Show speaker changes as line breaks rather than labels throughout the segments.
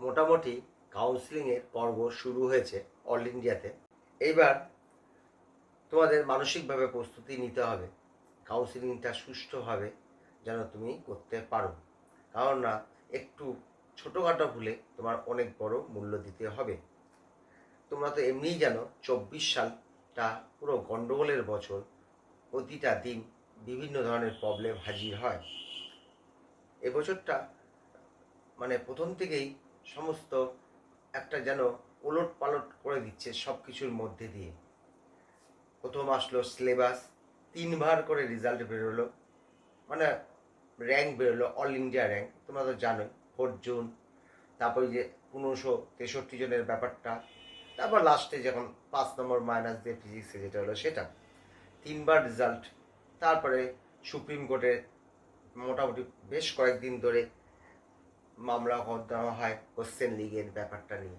মোটামুটি কাউন্সিলিংয়ের পর্ব শুরু হয়েছে অল ইন্ডিয়াতে এইবার তোমাদের মানসিকভাবে প্রস্তুতি নিতে হবে। কাউন্সিলিংটা সুষ্ঠুভাবে যেন তুমি করতে পারো। কারণ না একটু ছোটোখাটো ভুলে তোমার অনেক বড় মূল্য দিতে হবে। তোমরা তো এমনিই জানো, চব্বিশ সালটা পুরো গণ্ডগোলের বছর প্রতিটা দিন বিভিন্ন ধরনের প্রবলেম হাজির হয়। এবছরটা মানে প্রথম থেকেই সমস্ত একটা যেন ওলট পালট করে দিচ্ছে সব কিছুর মধ্যে দিয়ে। প্রথম আসলো সিলেবাস তিনবার করে রেজাল্ট বেরোলো। মানে র্যাঙ্ক বেরোলো অল ইন্ডিয়া র্যাঙ্ক তোমরা তো জানোই ফোর্থ জুন তারপরে যে পনেরোশো তেষট্টি জনের ব্যাপারটা, তারপর লাস্টে যখন পাঁচ নম্বর মাইনাস দিয়ে ফিজিক্সে যেটা হলো সেটা। তিনবার রেজাল্ট তারপরে সুপ্রিম কোর্টে মোটামুটি বেশ কয়েকদিন ধরে মামলা দেওয়া হয় কোশ্চেন লিগের ব্যাপারটা নিয়ে।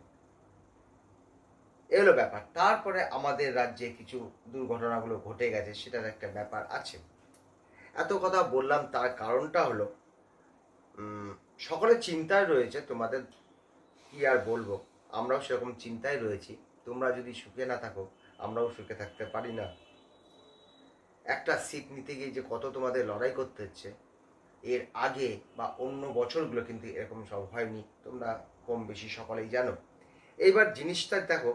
এগুলো ব্যাপার। তারপরে আমাদের রাজ্যে কিছু দুর্ঘটনাগুলো ঘটে গেছে, সেটার একটা ব্যাপার আছে। এত কথা বললাম, তার কারণটা হলো সকলে চিন্তায় রয়েছে, তোমাদের কি আর বলব? আমরাও সেরকম চিন্তায় রয়েছি। তোমরা যদি সুখে না থাকো, আমরাও সুখে থাকতে পারি না। একটা সিট নিতে গিয়ে যে কত তোমাদের লড়াই করতে হচ্ছে এর আগে বা অন্য বছরগুলো কিন্তু এরকম সব হয়নি। তোমরা কম বেশি সকলেই জানো। এইবার জিনিসটা দেখো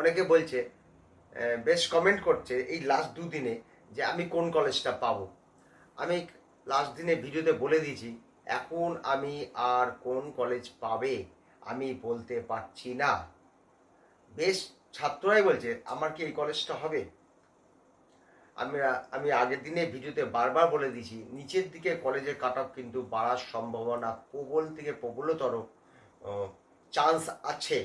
অনেকে বলছে বেশ কমেন্ট করছে এই লাস্ট দুদিনে যে আমি কোন কলেজটা পাবো। আমি লাস্ট দিনে ভিডিওতে বলে দিয়েছি, এখন আমি আর কোন কলেজ পাবে আমি বলতে পারছি না। বেশ ছাত্ররাই বলছে, আমার কি এই কলেজটা হবে? আমি আমি আগের দিনে ভিডিওতে বারবার বলে দিয়েছি, নিচের দিকে কলেজের কাট অফ কিন্তু বাড়ার সম্ভাবনা প্রবল থেকে প্রবলতর চান্স আছে।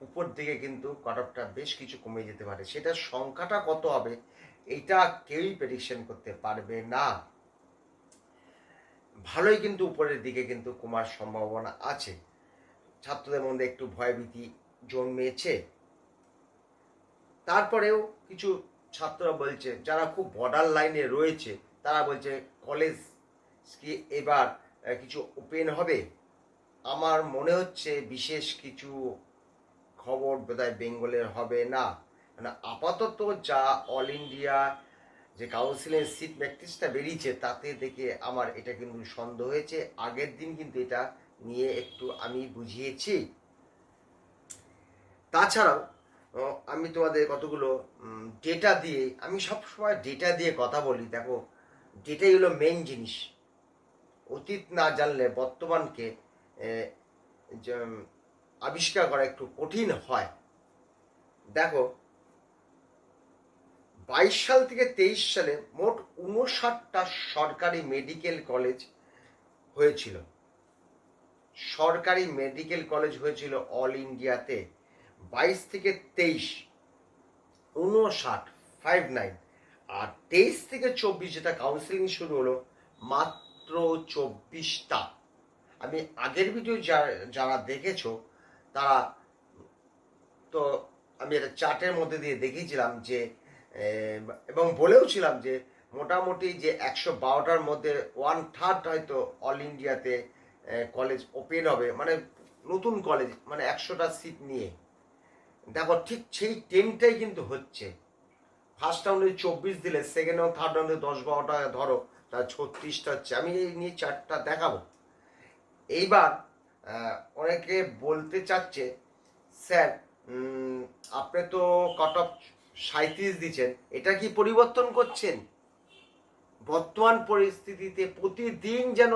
উপর দিকে কিন্তু কাট অফটা বেশ কিছু কমে যেতে পারে। সেটার সংখ্যাটা কত হবে, এটা কেউই প্রেডিকশন করতে পারবে না। ভালোই কিন্তু উপরের দিকে কিন্তু কমার সম্ভাবনা আছে। ছাত্রদের মধ্যে একটু ভয়ভীতি জন্মেছে। তারপরেও কিছু ছাত্ররা বলছে, যারা খুব বর্ডার লাইনে রয়েছে, তারা বলছে কলেজ কি এবার কিছু ওপেন হবে? আমার মনে হচ্ছে বিশেষ কিছু খবর বোধহয় বেঙ্গলের হবে না। মানে আপাতত যা অল ইন্ডিয়া যে কাউন্সিলের সিট ম্যাট্রিক্সটা বেরিয়েছে, তাতে দেখে আমার এটা কিন্তু সন্দেহ হয়েছে। আগের দিন কিন্তু এটা নিয়ে একটু আমি বুঝিয়েছি। তাছাড়াও আমি তোমাদের কতগুলো ডেটা দিয়ে, আমি সব সময় ডেটা দিয়ে কথা বলি, দেখো। ডেটাই হলো মেন জিনিস। অতীত না জানলে বর্তমানকে আবিষ্কার করা একটু কঠিন হয়। দেখো, বাইশ সাল থেকে তেইশ সালে মোট উনষাটটা সরকারি মেডিকেল কলেজ হয়েছিল। সরকারি মেডিকেল কলেজ হয়েছিল অল ইন্ডিয়াতে বাইশ থেকে তেইশ উনষাট ফাইভ নাইন আর তেইশ থেকে চব্বিশ যেটা কাউন্সিলিং শুরু হলো, মাত্র চব্বিশটা। আমি আগের ভিডিও যারা দেখেছ, তারা তো আমি একটা চার্টের মধ্যে দিয়ে দেখিয়েছিলাম যে এবং বলেও ছিলাম যে, মোটামুটি যে একশো বারোটার মধ্যে ওয়ান থার্ড হয়তো অল ইন্ডিয়াতে কলেজ ওপেন হবে। মানে নতুন কলেজ মানে একশোটা সিট নিয়ে। দেখো ঠিক সেই টেনটাই কিন্তু হচ্ছে। ফার্স্ট রাউন্ডে চব্বিশ দিলে সেকেন্ড এবং থার্ড রাউন্ডে দশ বারোটা ধরো, তা ছত্রিশটা হচ্ছে। আমি এই নিয়ে চারটা দেখাবো। এইবার অনেকে বলতে চাচ্ছে, স্যার আপনি তো কট অফ সাঁত্রিশ দিচ্ছেন, এটা কি পরিবর্তন করছেন? বর্তমান পরিস্থিতিতে প্রতিদিন যেন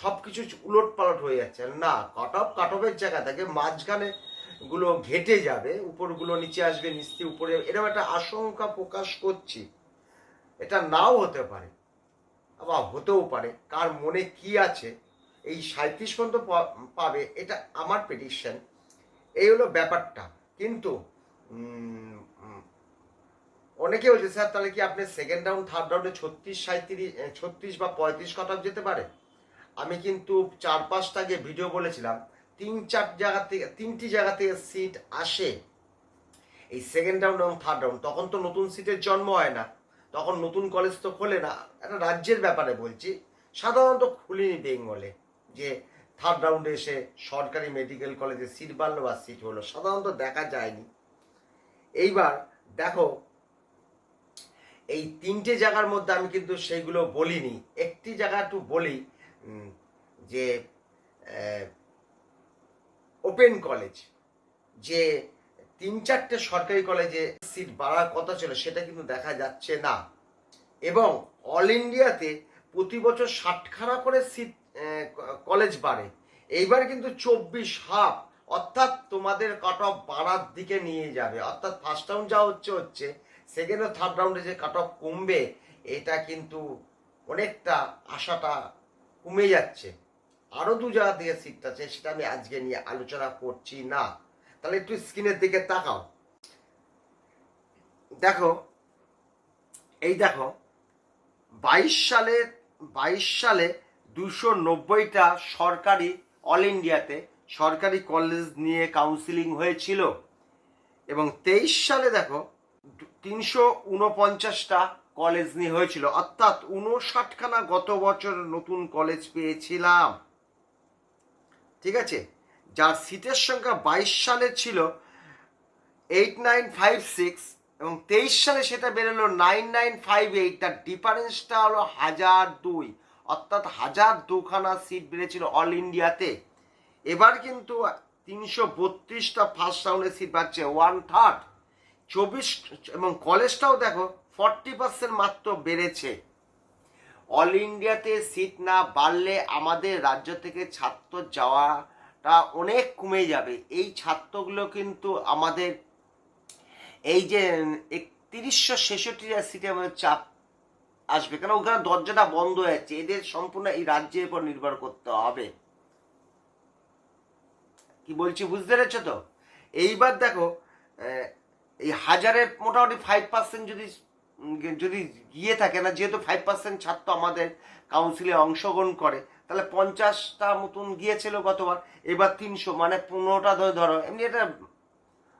সব কিছু উলট পালট হয়ে যাচ্ছে। না কাট অফ কাট অফের জায়গা থাকে মাঝখানে গুলো ঘেটে যাবে, উপরগুলো নিচে আসবে থেকে উপরে, এরকম একটা আশঙ্কা প্রকাশ করছি। এটা নাও হতে পারে, আবার হতেও পারে, কার মনে কি আছে, এই সাঁত্রিশ পর্যন্ত পাবে, এটা আমার প্রেডিকশন এই হলো ব্যাপারটা। কিন্তু অনেকে বলছে, স্যার, তাহলে কি আপনি সেকেন্ড রাউন্ড থার্ড রাউন্ডে ছত্রিশ সাঁত্রিশ ছত্রিশ বা পঁয়ত্রিশ কট যেতে পারে? আমি কিন্তু চার পাঁচটা আগে ভিডিও বলেছিলাম তিন চার জায়গা থেকে তিনটি জায়গা থেকে সিট আসে। এই সেকেন্ড রাউন্ড এবং থার্ড রাউন্ড তখন তো নতুন সিটের জন্ম হয় না। তখন নতুন কলেজ তো খোলে না। একটা রাজ্যের ব্যাপারে বলছি। সাধারণত খুলিনি বেঙ্গলে, যে থার্ড রাউন্ডে এসে সরকারি মেডিকেল কলেজে সিট বাড়লো বা সিট হলো। সাধারণত দেখা যায়নি। এইবার দেখো, এই তিনটে জায়গার মধ্যে আমি কিন্তু সেইগুলো বলিনি। একটি জায়গা একটু বলি যে ওপেন কলেজ, যে তিন চারটে সরকারি কলেজে সিট বাড়ার কথা ছিল, সেটা কিন্তু দেখা যাচ্ছে না। এবং অল ইন্ডিয়াতে প্রতি বছর ষাটখানা করে সিট কলেজ বাড়ে। এইবার কিন্তু চব্বিশ হাফ, অর্থাৎ তোমাদের কাট অফ বাড়ার দিকে নিয়ে যাবে। অর্থাৎ ফার্স্ট রাউন্ড যা হচ্ছে হচ্ছে। সেকেন্ড ও থার্ড রাউন্ডে যে কাট অফ কমবে, এটা কিন্তু অনেকটা আশাটা কমে যাচ্ছে। আরও দু জায়গা থেকে সিট আছে, সেটা আমি আজকে নিয়ে আলোচনা করছি না। তাহলে একটু স্ক্রিনের দিকে তাকাও। দেখো, এই দেখো, বাইশ সালে বাইশ সালে দুশো নব্বইটা সরকারি অল ইন্ডিয়াতে সরকারি কলেজ নিয়ে কাউন্সিলিং হয়েছিল। এবং তেইশ সালে দেখো, তিনশো উনপঞ্চাশটা কলেজ নিয়ে হয়েছিল। অর্থাৎ উনষাটখানা গত বছর নতুন কলেজ পেয়েছিলাম। ঠিক আছে? যার সিটের সংখ্যা বাইশ সালে ছিল এইট নাইন ফাইভ সিক্স এবং তেইশ সালে সেটা বেরোলো নাইন নাইন ফাইভ এইট তার ডিফারেন্সটা হলো হাজার দুই। অর্থাৎ হাজার দুখানা সিট বেড়েছিল অল ইন্ডিয়াতে এবার কিন্তু তিনশো বত্রিশটা ফার্স্ট রাউন্ডের সিট পাচ্ছে ওয়ান থার্ড চব্বিশ, এবং কলেজটাও দেখো ফর্টি পার্সেন্ট মাত্র বেড়েছে। অল ইন্ডিয়াতে সিট না বাড়লে আমাদের রাজ্য থেকে ছাত্র যাওয়াটা অনেক কমে যাবে। এই ছাত্রগুলো কিন্তু আমাদের এই যে একত্রিশশো ছেষট্টিটা সিটে আমাদের চাপ আসবে। কেন? ওখানে দরজাটা বন্ধ হয়ে যাচ্ছে। এদের সম্পূর্ণ এই রাজ্যের উপর নির্ভর করতে হবে। কি বলছি বুঝতে পেরেছ তো? এইবার দেখো এই হাজারের মোটামুটি ফাইভ পার্সেন্ট যদি যদি গিয়ে থাকে না, যেহেতু ফাইভ পার্সেন্ট ছাত্র আমাদের কাউন্সিলে অংশগ্রহণ করে, তাহলে পঞ্চাশটা মতন গিয়েছিল গতবার, এবার তিনশো মানে পনেরোটা ধরে ধরো, এমনি এটা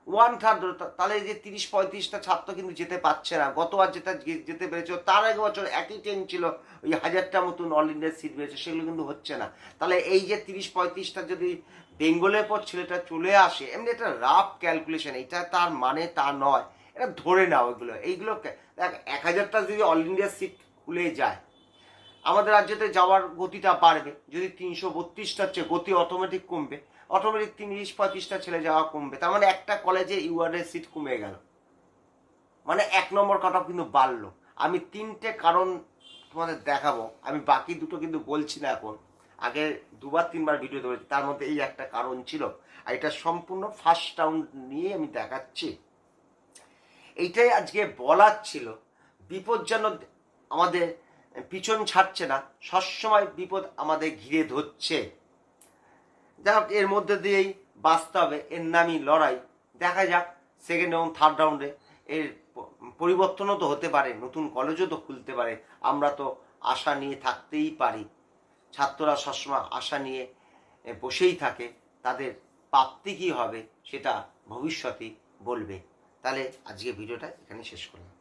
ওয়ান থার্ড তাহলে যে তিরিশ পঁয়ত্রিশটা ছাত্র কিন্তু যেতে পারছে না। গতবার যেটা যেতে পেরেছিল, তার এক বছর একই ট্রেন ছিল, ওই হাজারটা মতন অল ইন্ডিয়ার সিট পেয়েছে সেগুলো কিন্তু হচ্ছে না। তাহলে এই যে তিরিশ পঁয়ত্রিশটা যদি বেঙ্গলের পর ছেলেটা চলে আসে, এমনি একটা রাফ ক্যালকুলেশন এটা তার মানে তা নয়। এটা ধরে নাও এগুলো। এইগুলো কে- দেখ, এক হাজারটা যদি অল ইন্ডিয়ার সিট খুলে যায়, আমাদের রাজ্যতে যাওয়ার গতিটা বাড়বে। যদি তিনশো বত্রিশটা হচ্ছে গতি অটোমেটিক কমবে অটোমেটিক তিরিশ পঁয়ত্রিশটা ছেলে যাওয়া কমবে, তার মানে একটা কলেজে ইউআরের সিট কমে গেল। মানে এক নম্বর কাট অফ কিন্তু বাড়লো। আমি তিনটে কারণ তোমাদের দেখাবো, আমি বাকি দুটো কিন্তু বলছি না এখন। আগে দুবার, তিনবার ভিডিও ধরেছি, তার মধ্যে এই একটা কারণ ছিল, আর এটা সম্পূর্ণ ফার্স্ট রাউন্ড নিয়ে আমি দেখাচ্ছি। এইটাই আজকে বলার ছিল। বিপদ যেন আমাদের পিছন ছাড়ছে না, সবসময় বিপদ আমাদের ঘিরে ধরছে। যাই হোক, এর মধ্যে দিয়েই বাঁচতে হবে, এর নামই লড়াই। দেখা যাক সেকেন্ড এবং থার্ড রাউন্ডে এর পরিবর্তনও তো হতে পারে, নতুন কলেজও তো খুলতে পারে। আমরা তো আশা নিয়ে থাকতেই পারি। ছাত্ররা সবসময় আশা নিয়ে বসেই থাকে, তাদের প্রাপ্তি কী হবে সেটা ভবিষ্যতেই বলবে। তাহলে আজকে ভিডিওটা এখানে শেষ করলাম।